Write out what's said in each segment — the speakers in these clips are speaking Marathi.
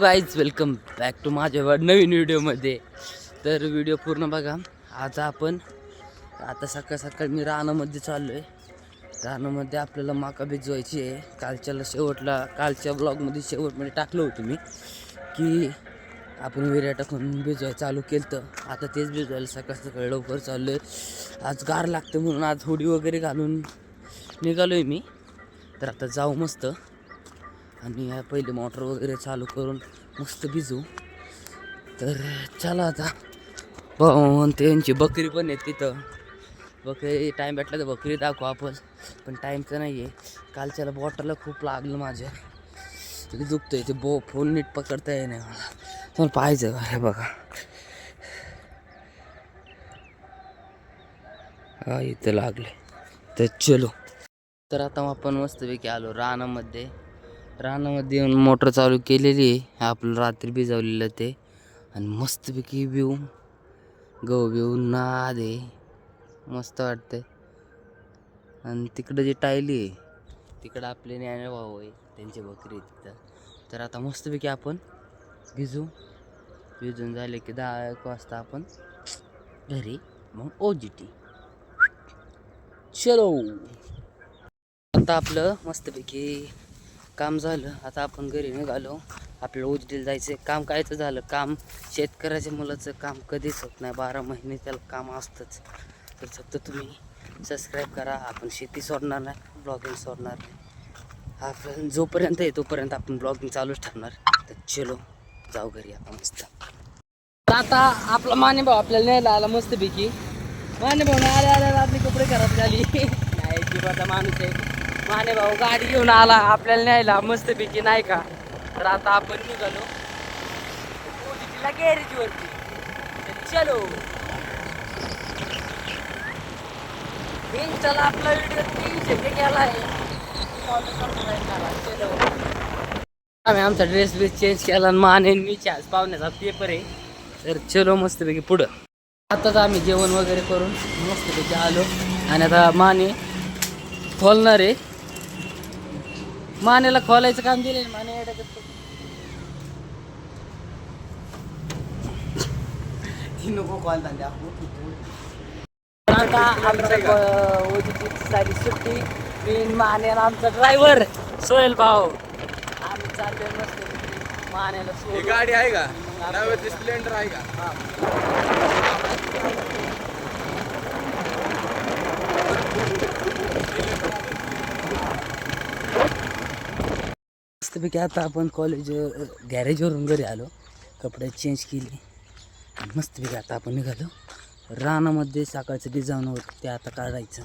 गाईज वेलकम बॅक टू माझ्या नवीन व्हिडिओमध्ये तर व्हिडिओ पूर्ण बघा. आज आपण आता सकाळ सकाळ मी रानामध्ये चाललो आहे रानामध्ये आपल्याला माका भिजवायची आहे. कालच्याला शेवटला कालच्या ब्लॉगमध्ये शेवटमध्ये टाकलं होतं मी की आपण विर्या टाकून भिजवायला चालू केलं तर आता तेच भिजवायला सकाळ सकाळी लवकर चाललो आहे आज गार लागतं म्हणून आज होडी वगैरे घालून निघालो आहे मी. तर आता जाऊ मस्त. आणि या पहिले मोटर वगैरे चालू करून मस्त भिजू. तर चला आता. भाऊ त्यांची बकरी पण आहे तिथं. बकरी टाईम भेटला तर बकरी दाखवू आपण. पण टाईमचं नाही आहे कालच्याला बॉटलला खूप लागलं माझ्या. तरी दुखतंय ते बो फोन नीट पकडता येई नाही मला. तुम्हाला पाहायचं अरे बघा. हा इथं लागले तर चलो. तर आता आपण मस्तपैकी आलो रानामध्ये. रानामध्ये येऊन मोटर चालू केलेली आहे. आपलं रात्री भिजवलेलं ते. आणि मस्तपैकी व्यू गहू बिऊ नाद आहे. मस्त वाटतंय. आणि तिकडं जे टायली आहे तिकडं आपले ज्ञान भाऊ आहे त्यांची बकरी आहे तिथं. तर आता मस्तपैकी आपण भिजू भिजून झाले की दहा एक वाजता आपण घरी मग ओ जी टी चलो. आता आपलं मस्तपैकी काम झालं. आता आपण घरी निघालो. आपल्याला उजडीला जायचं काम कायचं झालं. काम शेतकऱ्याच्या मुलाचं काम कधीच होत नाही. बारा महिने त्याला काम असतंच. तर फक्त तुम्ही सबस्क्राईब करा. आपण शेती सोडणार नाही ब्लॉगिंग सोडणार नाही. आपण जोपर्यंत आहे तोपर्यंत आपण ब्लॉगिंग चालूच ठेवणार. तर चलो जाऊ घरी आता मस्त. आता आपला माने भाऊ आपल्याला न्यायला आला मस्तपैकी. माने भाऊ आले आले आपली कपडे खराब झाली. नाही माणूस आहे. माने भाऊ गाडी घेऊन आला. आपल्याला न्यायला मस्तपैकी नाही का? तर आता आपण निघालो. तिला गॅरेज वरती. चलो. चला आपला व्हिडिओ तीनशे गेला आहे आम्ही आमचा ड्रेस बी चेंज केला आणि माने मी आज पाहुण्याचा पेपर आहे. तर चलो मस्तपैकी पुढं. आताच आम्ही जेवण वगैरे करून मस्तपैकी आलो. आणि आता माने खोलणार आहे. मानेला खोलायचं काम दिले माने नको कॉल आता आमच्या ओजीची सारी सुट्टी मी माने आणि आमचा ड्रायव्हर सोहेल भाऊ. आम्ही चाललोय मस्त मानेला ही. गाडी आहे का? स्प्लेंडर आहे का? मस्तपैकी आता आपण कॉलेज गॅरेजवरून घरी आलो. कपडे चेंज केली. आणि मस्तपैकी आता आपण निघालो. रानामध्ये सकाळचं डिझाईन होतं ते आता काढायचं.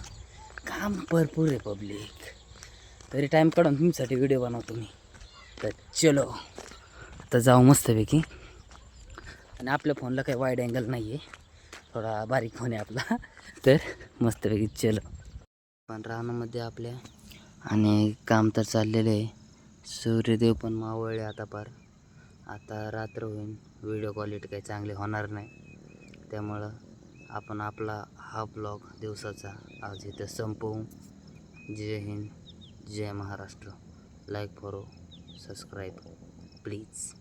काम भरपूर आहे पब्लिक तरी टाईम काढून तुमच्यासाठी व्हिडिओ बनवतो मी. तर चलो. आता जाऊ मस्तपैकी. आणि आपल्या फोनला काही वाईड अँगल नाही आहे थोडा बारीक फोन आहे आपला. तर मस्तपैकी चलो. पण रानामध्ये आपल्या आणि काम तर चाललेलं आहे. सूर्यदेव पण मावळले आता पार. आता रात्र होईल व्हिडिओ क्वालिटी काही चांगली होणार नाही. त्यामुळं आपण आपला हा ब्लॉग दिवसाचा आज इथं संपवू. जय हिंद. जय Maharashtra. Like follow subscribe please